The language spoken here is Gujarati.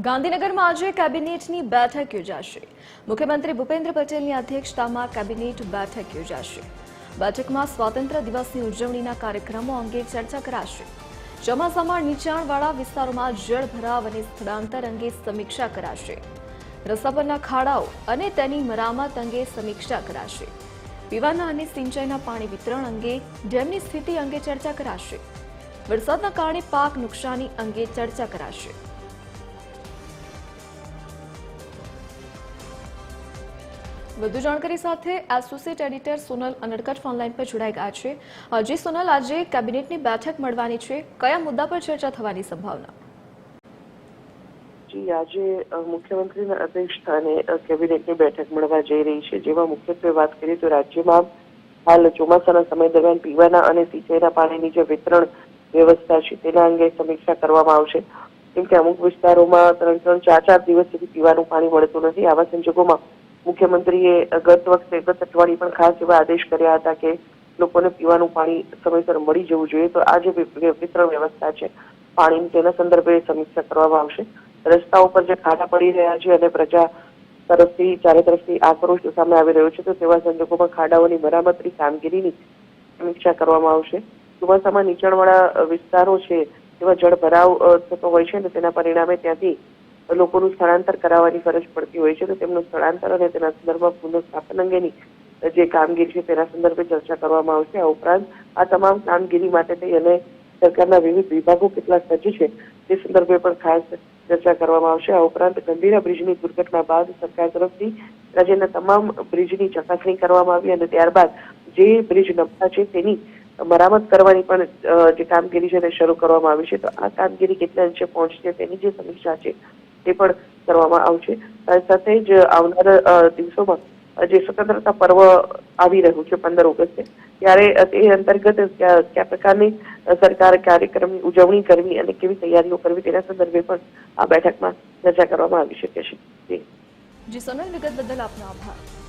ગાંધીનગરમાં આજે કેબિનેટની બેઠક યોજાશે. મુખ્યમંત્રી ભૂપેન્દ્ર પટેલની અધ્યક્ષતામાં કેબિનેટ બેઠક યોજાશે. બેઠકમાં સ્વાતંત્ર્ય દિવસની ઉજવણીના કાર્યક્રમો અંગે ચર્ચા કરાશે. ચોમાસામાં નીચાણવાળા વિસ્તારોમાં જળ ભરાવ અને સ્થળાંતર અંગે સમીક્ષા કરાશે. રસ્તા પરના ખાડાઓ અને તેની મરામત અંગે સમીક્ષા કરાશે. પીવાના અને સિંચાઈના પાણી વિતરણ અંગે, ડેમની સ્થિતિ અંગે ચર્ચા કરાશે. વરસાદના કારણે પાક નુકસાની અંગે ચર્ચા કરાશે. વધુ જાણકારી સાથે associate editor Sonal Anadkat phone line પર જોડાઈ ગયા છે. જે સોનલ, આજે કેબિનેટની બેઠક મળવાની છે. કયા મુદ્દા પર ચર્ચા થવાની સંભાવના? જી, આજે મુખ્યમંત્રીના અધ્યક્ષસ્થાને કેબિનેટની બેઠક મળવા જઈ રહી છે. જેમાં મુખ્યત્વે વાત કરીએ તો રાજ્યમાં હાલ ચોમાસાના સમય દરમિયાન પીવાના અને સિંચાઈના પાણીની જે વિતરણ વ્યવસ્થા છે, તેના અંગે સમીક્ષા કરવામાં આવશે. કેમ કે અમુક વિસ્તારોમાં ત્રણ ત્રણ, ચાર ચાર દિવસ સુધી પીવાનું પાણી મળતું નથી. આવા સંજોગોમાં મુખ્યમંત્રીએ ગત વખતે ગત અઠવાડિયે પણ ખાસ એવા આદેશ કર્યા હતા કે લોકોને પીવાનું પાણી સમયસર મળી જવું જોઈએ. તો આ જે વિતરણ વ્યવસ્થા છે, પાણીની તેના સંદર્ભે સમીક્ષા કરવામાં આવશે. રસ્તાઓ પર જે ખાડા પડી રહ્યા છે અને પ્રજા તરફથી, ચારે તરફથી આક્રોશ સામે આવી રહ્યો છે, તો તેવા સંજોગોમાં ખાડાઓની મરામતની કામગીરીની સમીક્ષા કરવામાં આવશે. ચોમાસામાં નીચાણવાળા વિસ્તારો છે તેમાં જળ ભરાવ થતો હોય છે અને તેના પરિણામે ત્યાંથી લોકોનું સ્થળાંતર કરાવવાની ફરજ પડતી હોય છે, તો તેમનું સ્થળાંતર અને તેના સંદર્ભમાં પુનઃસ્થાપન અંગેની જે કામગીરી છે, તેના સંદર્ભે ચર્ચા કરવામાં આવશે. આ ઉપરાંત આ તમામ કામગીરી માટે થઈ અને સરકારના વિવિધ વિભાગો કેટલા સજ્જ છે, તે સંદર્ભે પણ ખાસ ચર્ચા કરવામાં આવશે. આ ઉપરાંત ગંભીરા બ્રિજની દુર્ઘટના બાદ સરકાર તરફથી રાજ્યના તમામ બ્રિજની ચકાસણી કરવામાં આવી અને ત્યારબાદ જે બ્રિજ નબળા છે, તેની મરામત કરવાની પણ જે કામગીરી છે, તે શરૂ કરવામાં આવી છે. તો આ કામગીરી કેટલા અંશે પહોંચશે, તેની જે સમીક્ષા છે તે પણ કરવામાં આવશે. સાથે જ આવનાર દિવસોમાં જે સ્વતંત્રતા પર્વ આવી રહ્યું છે પંદર ઓગસ્ટે, ત્યારે તે અંતર્ગત કયા પ્રકારની સરકાર કાર્યક્રમની ઉજવણી કરવી અને કેવી તૈયારીઓ કરવી તેના સંદર્ભે પણ આ બેઠકમાં ચર્ચા કરવામાં આવી શકે છે. જી, સોનલ વિગત બદલ આપનો આભાર.